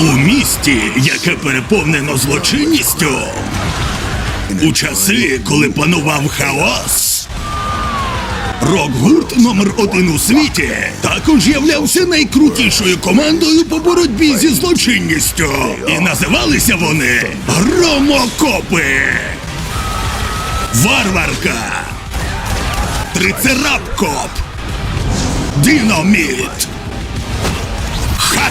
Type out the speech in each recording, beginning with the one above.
У місті, яке переповнено злочинністю, у часи, коли панував хаос, рок-гурт номер один у світі також являвся найкрутішою командою по боротьбі зі злочинністю. І називалися вони Громокопи. Варварка. Трицерапкоп. Динаміт.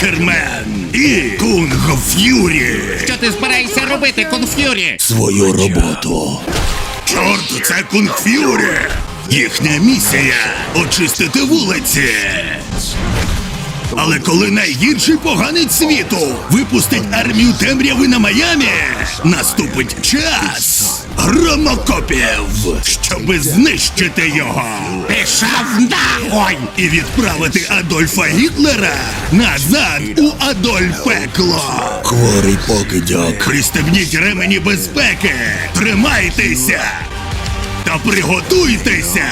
Хакермен і Кунг Ф'юрі. Що ти збираєшся робити, конф'юрі? Свою роботу. Чорт, це Кунг Ф'юрі. Їхня місія очистити вулиці. Але коли найгірший поганець світу випустить армію темряви на Майамі, наступить час громокопів, щоби знищити його. Пішов нахуй! і відправити Адольфа Гітлера назад у Адольф пекло. Хворий покидьок. Пристебніть ремені безпеки. Тримайтеся. Та приготуйтеся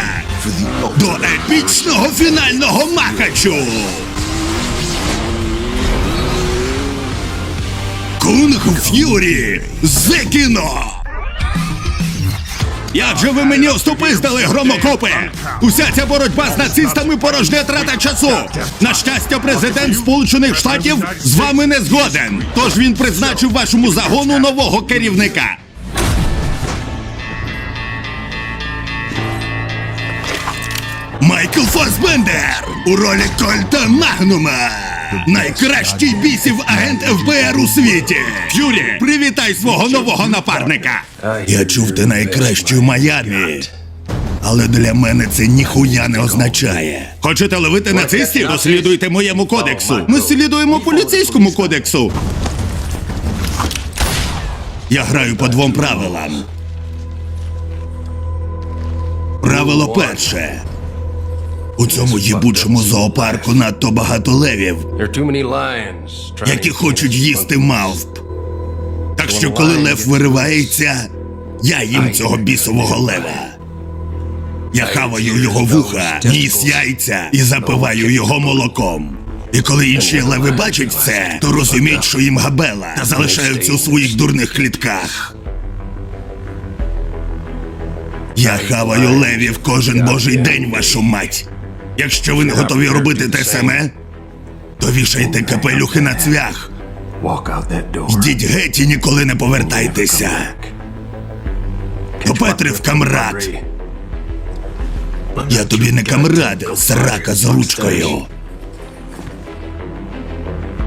до епічного фінального махачу. Кунг Ф'юрі Зе кіно. Як же ви мені оступиздали, громокопи? Уся ця боротьба з нацистами порожня трата часу. На щастя, президент Сполучених Штатів з вами не згоден. Тож він призначив вашому загону нового керівника. Майкл Фосбендер у ролі Кольта Магнума. Найкращий бісів агент ФБР у світі. Ф'юрі, привітай свого нового напарника. Я чув, ти найкращий у Майамі. Але для мене це ніхуя не означає. Хочете ловити нацистів? Дослідуйте моєму кодексу. Ми слідуємо поліцейському кодексу. Я граю по двом правилам. Правило перше. У цьому їбучому зоопарку надто багато левів, які хочуть їсти мавп. Так що, коли лев виривається, я їм цього бісового лева. Я хаваю його вуха, ніс яйця і запиваю його молоком. І коли інші леви бачать це, то розуміють, що їм габела та залишаються у своїх дурних клітках. Я хаваю левів кожен божий день, вашу мать. Якщо ви не готові робити те саме, то вішайте капелюхи на цвях. Йдіть геть і ніколи не повертайтеся. Петрив камрад. Я тобі не камрад, срака з ручкою.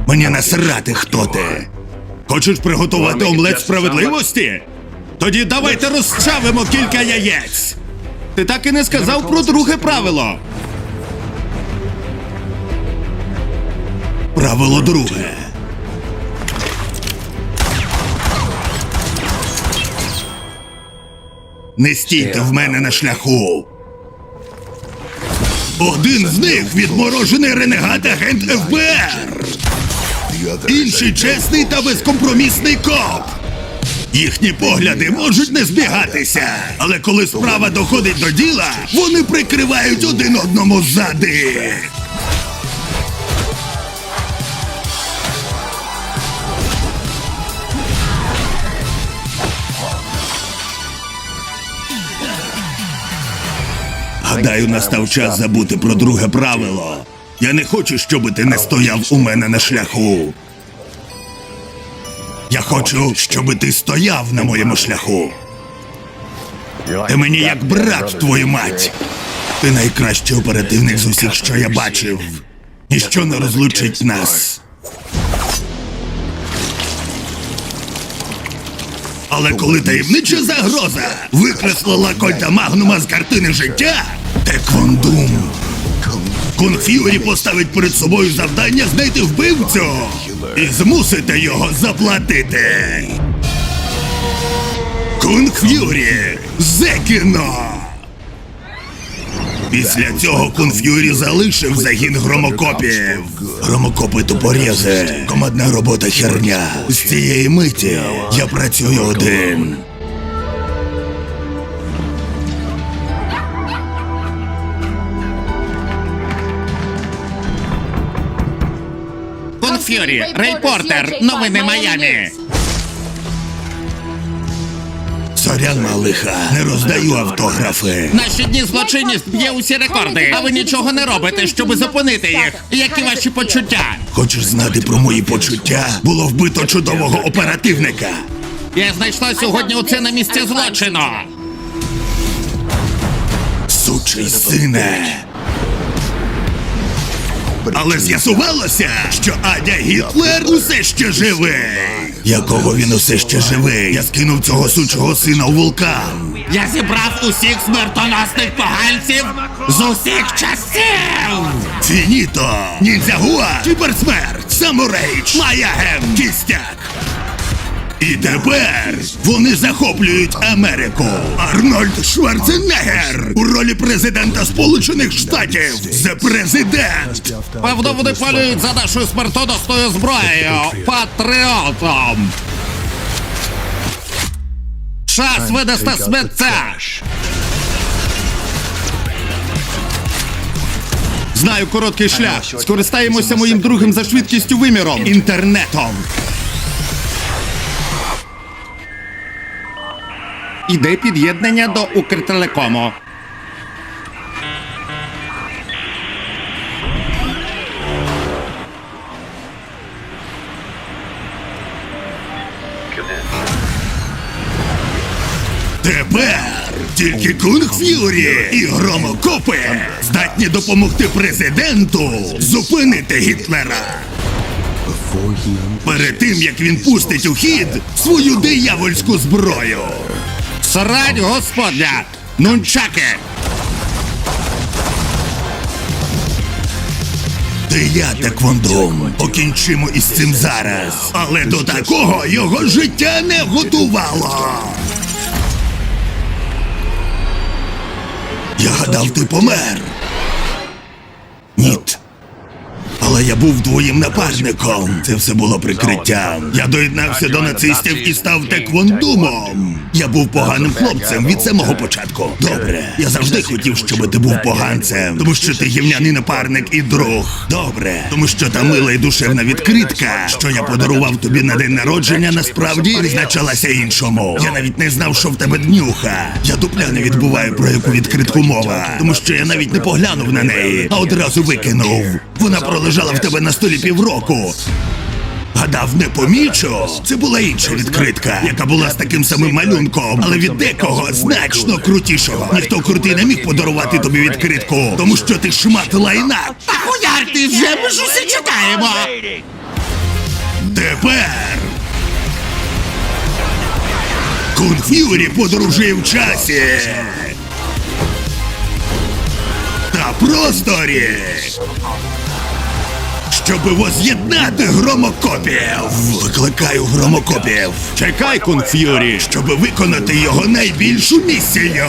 Мені насрати, хто ти. Хочеш приготувати омлет справедливості? Тоді давайте розчавимо кілька яєць. Ти так і не сказав про друге правило. Правило друге. Не стійте в мене на шляху. Один з них відморожений ренегат агент ФБР. Інший чесний та безкомпромісний коп. Їхні погляди можуть не збігатися, але коли справа доходить до діла, вони прикривають один одному ззади. Гадаю, настав час забути про друге правило. Я не хочу, щоб ти не стояв у мене на шляху. Я хочу, щоб ти стояв на моєму шляху. Ти мені як брат, твою мать. Ти найкращий оперативник з усіх, що я бачив. Ніщо не розлучить нас. Але коли таємнича загроза викреслила Кольта Магнума з картини життя, Теквондум. Кунг Ф'юрі поставить перед собою завдання знайти вбивцю і змусити його заплатити. Кунг Ф'юрі Зекіно. Після цього Кунг Ф'юрі залишив загін громокопів. Громокопи тупорєзи. Командна робота херня. З цієї миті я працюю один. Ф'юрі, Рей Портер, новини Майамі. Сорян, малиха, не роздаю автографи. Наші дні злочинність б'є усі рекорди, а ви нічого не робите, щоб зупинити їх. Які ваші почуття? Хочеш знати про мої почуття? Було вбито чудового оперативника. Я знайшла сьогодні оце на місці злочину. Сучий сине. Але з'ясувалося, що Адя Гітлер усе ще живий. Якого він усе ще живий? Я скинув цього сучого сина у вулкан. Я зібрав усіх смертоносних поганців з усіх часів. Фініто! Ніндзягуа! Кіберсмерть! Самурейч! Майаген! Кістяк! І тепер вони захоплюють Америку. Арнольд Шварценеггер у ролі президента Сполучених Штатів. Це президент. Певно, вони полюють за нашою смертоносною зброєю, патріотом. Час видасти смертця. Знаю короткий шлях. Скористаємося моїм другим за швидкістю виміром інтернетом. Іде під'єднання до Укртелекому. Тепер тільки Кунг Ф'юрі і громокопи здатні допомогти президенту зупинити Гітлера. Перед тим як він пустить у хід свою диявольську зброю. Срань господня! Нунчаки! Ти я Теквондом. Покінчимо із цим зараз. Але до такого його життя не готувало. Я гадав, ти помер. Ніт. Але я був твоїм напарником. Це все було прикриттям. Я доєднався до нацистів і став теквондумом. Я був поганим хлопцем від самого початку. Добре, я завжди хотів, щоб ти був поганцем, тому що ти гівняний напарник і друг. Добре, тому що та мила і душевна відкритка, що я подарував тобі на день народження, насправді відзначалася іншому. Я навіть не знав, що в тебе днюха. Я дупля не відбуваю про яку відкритку мова, тому що я навіть не поглянув на неї, а одразу викинув. Вона пролежала в тебе на столі півроку. Гадав, не помічу. Це була інша відкритка, яка була з таким самим малюнком, але від декого значно крутішого. Ніхто крутий не міг подарувати тобі відкритку, тому що ти шмат лайна. Та хуяр ти вже, ми ж усі чекаємо! Тепер. Кунг Ф'юрі подорожує в часі. Та просторі. Щоби воз'єднати громокопів. Викликаю громокопів. Чекай, Кунг Ф'юрі, щоби виконати його найбільшу місію.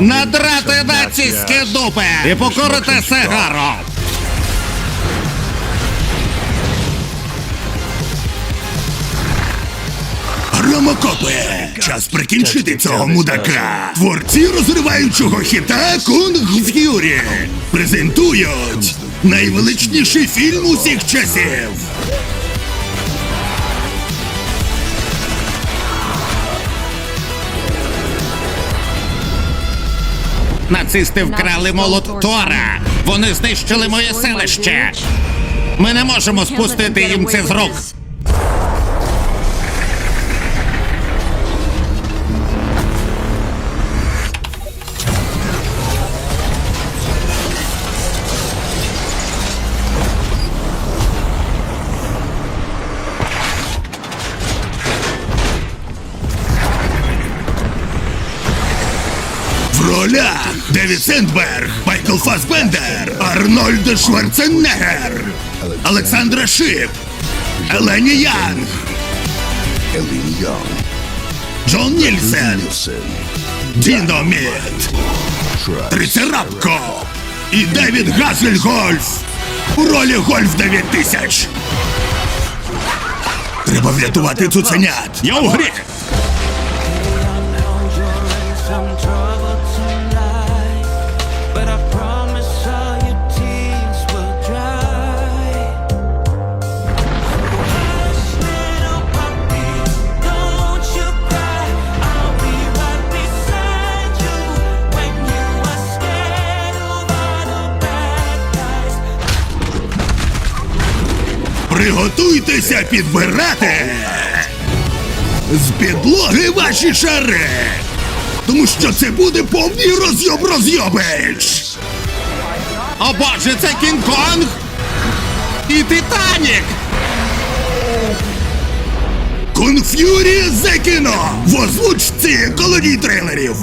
Надрати нацистські дупи і покорити сигару! Громокопи! Час прикінчити цього мудака. Творці розриваючого хіта Кунг Ф'юрі презентують найвеличніший фільм усіх часів. Нацисти вкрали молот Тора. Вони знищили моє селище. Ми не можемо спустити їм це з рук. Ролях Девід Сендберг, Майкл Фасбендер, Арнольд Шварценеггер, Олександра Шип, Елені Янг, Ellie Young, Джон Нільсен, Nielsen, Діно Трицерапко і Девід Газельгольф у ролі Гольф 9000. Треба врятувати цуценят. Я у грі. Приготуйтеся підбирати з підлоги ваші шари. Тому що це буде повний розйоб розйобич. О боже, це Кінг-Конг! І Титанік! Кунг Ф'юрі за кіно в озвучці колоній трейлерів.